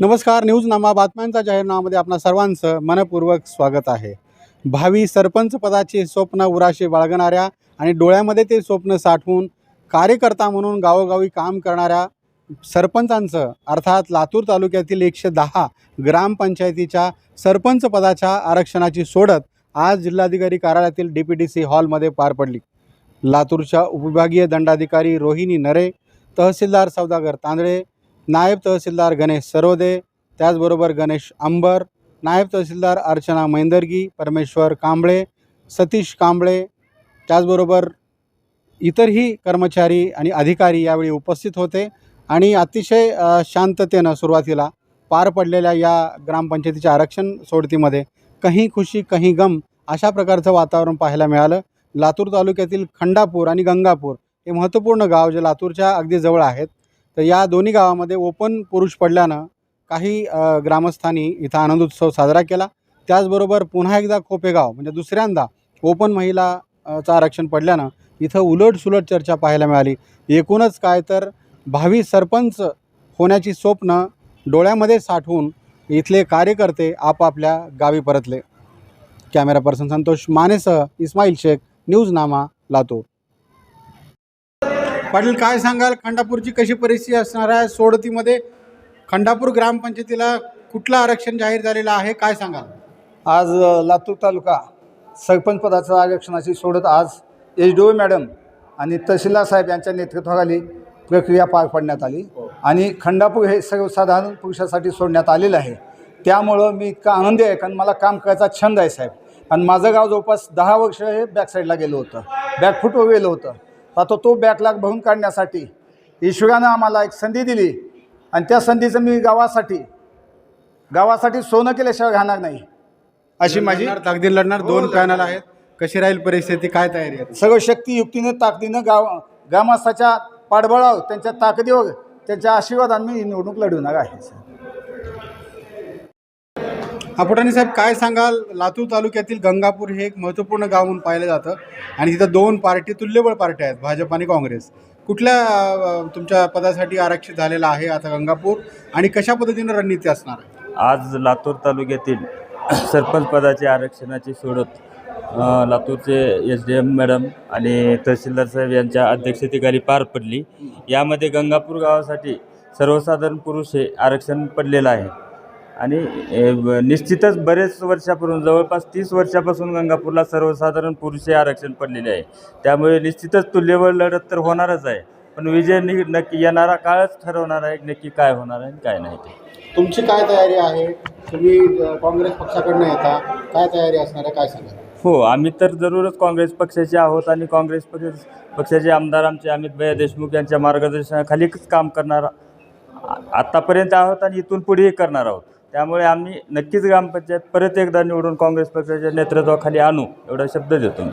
नमस्कार न्यूजनामा बातम्यांचा जाहीरनामामध्ये आपणा सर्वांचं मनपूर्वक स्वागत आहे. भावी सरपंच पदाचे स्वप्न उराशी बाळगणाऱ्या आणि डोळ्यामध्ये ते स्वप्न साठवून कार्यकर्ता म्हणून गावोगावी काम करणाऱ्या सरपंचांचं अर्थात लातूर तालुक्यातील एकशे दहा ग्रामपंचायतीच्या सरपंच पदाच्या आरक्षणाची सोडत आज जिल्हाधिकारी कार्यालयातील डी पी डी सी हॉलमध्ये पार पडली. लातूरच्या उपविभागीय दंडाधिकारी रोहिणी नरे तहसीलदार सौदागर तांदळे नायब तहसीलदार गणेश सरोदे त्याचबरोबर गणेश अंबर नायब तहसीलदार अर्चना मैंदर्गी परमेश्वर कांबळे सतीश कांबळे त्याचबरोबर इतरही कर्मचारी आणि अधिकारी यावेळी उपस्थित होते आणि अतिशय शांततेनं सुरुवातीला पार पडलेल्या या ग्रामपंचायतीच्या आरक्षण सोडतीमध्ये कहीं खुशी कहीं गम अशा प्रकारचं वातावरण पाहायला मिळालं. लातूर तालुक्यातील खंडापूर आणि गंगापूर हे महत्त्वपूर्ण गाव जे लातूरच्या अगदी जवळ आहेत. तर या दोन्ही गावामध्ये ओपन पुरुष पडल्यानं काही ग्रामस्थांनी इथं आनंदोत्सव साजरा केला. त्याचबरोबर पुन्हा एकदा खोपेगाव म्हणजे दुसऱ्यांदा ओपन महिला चं आरक्षण पडल्यानं इथं उलटसुलट चर्चा पाहायला मिळाली. एकूणच काय तर भावी सरपंच होण्याची स्वप्न डोळ्यामध्ये साठवून इथले कार्यकर्ते आपापल्या गावी परतले. कॅमेरा पर्सन संतोष मानेसह इस्माईल शेख न्यूजनामा लातूर. पाटील काय सांगाल? खंडापूरची कशी परिस्थिती असणार आहे? सोडतीमध्ये खंडापूर ग्रामपंचायतीला कुठलं आरक्षण जाहीर झालेलं आहे? काय सांगाल? आज लातूर तालुका सरपंच आरक्षणाची सोडत आज एच डी ओ मॅडम आणि तहसीलदार साहेब यांच्या नेतृत्वाखाली प्रक्रिया पार पाडण्यात आली. आणि खंडापूर हे सर्वसाधारण पुरुषासाठी सोडण्यात आलेलं आहे. त्यामुळं मी इतका आनंदी आहे कारण मला काम करायचा छंद आहे साहेब. आणि माझं गाव जवळपास दहा वर्ष हे बॅकसाईडला गेलं होतं. बॅकफुटवर गेलं होतं. आता तो बॅकलॉग भरून काढण्यासाठी. ईश्वरानं आम्हाला एक संधी दिली. आणि त्या संधीचं मी गावासाठी गावासाठी सोनं केल्याशिवाय राहणार नाही. अशी माझी ताकदीर लढणार दोन पॅनल आहेत. कशी राहील परिस्थिती काय तयारी आहे? सर्व शक्ती युक्तीनं ताकदीनं गाव ग्रामस्थाच्या पाठबळावर त्यांच्या ताकदीवर त्यांच्या आशीर्वादाने मी ही निवडणूक लढवणार आहे अपुटाणी साहेब काय सांगाल? लातूर तालुक्यातील गंगापूर हे एक महत्त्वपूर्ण गाव म्हणून पाहिलं जातं. आणि तिथं दोन पार्टी तुल्यबळ पार्ट्या आहेत भाजप आणि काँग्रेस. कुठल्या तुमच्या पदासाठी आरक्षित झालेलं आहे आता गंगापूर? आणि कशा पद्धतीनं रणनीती असणार आहे? आज लातूर तालुक्यातील सरपंच पदाची आरक्षणाची सोडत लातूरचे एस डी एम मॅडम आणि तहसीलदार साहेब यांच्या अध्यक्षतेखाली पार पडली. यामध्ये गंगापूर गावासाठी सर्वसाधारण पुरुष हे आरक्षण पडलेलं आहे. आणि निश्चितच बरेच वर्षापासून जवळपास तीस वर्षापासून गंगापूरला सर्वसाधारण पुरुष हे आरक्षण पडलेले आहे. त्यामुळे निश्चितच तुल्यबळ लढत तर होणारच आहे. पण विजय नि नक्की येणारा काळच ठरवणार आहे नक्की काय होणार आहे आणि काय नाही ते. तुमची काय तयारी आहे? तुम्ही काँग्रेस पक्षाकडनं येता. काय तयारी असणार आहे? काय सांगाल? हो आम्ही तर जरूरच काँग्रेस पक्षाचे आहोत आणि काँग्रेस पक्ष पक्षाचे आमदार आमचे अमित भैया देशमुख यांच्या मार्गदर्शनाखालीच काम करणार आत्तापर्यंत आहोत आणि इथून पुढेही करणार आहोत. त्यामुळे आम्ही नक्कीच ग्रामपंचायत परत एकदा निवडून काँग्रेस पक्षाच्या नेतृत्वाखाली आणू एवढा शब्द देतो मी.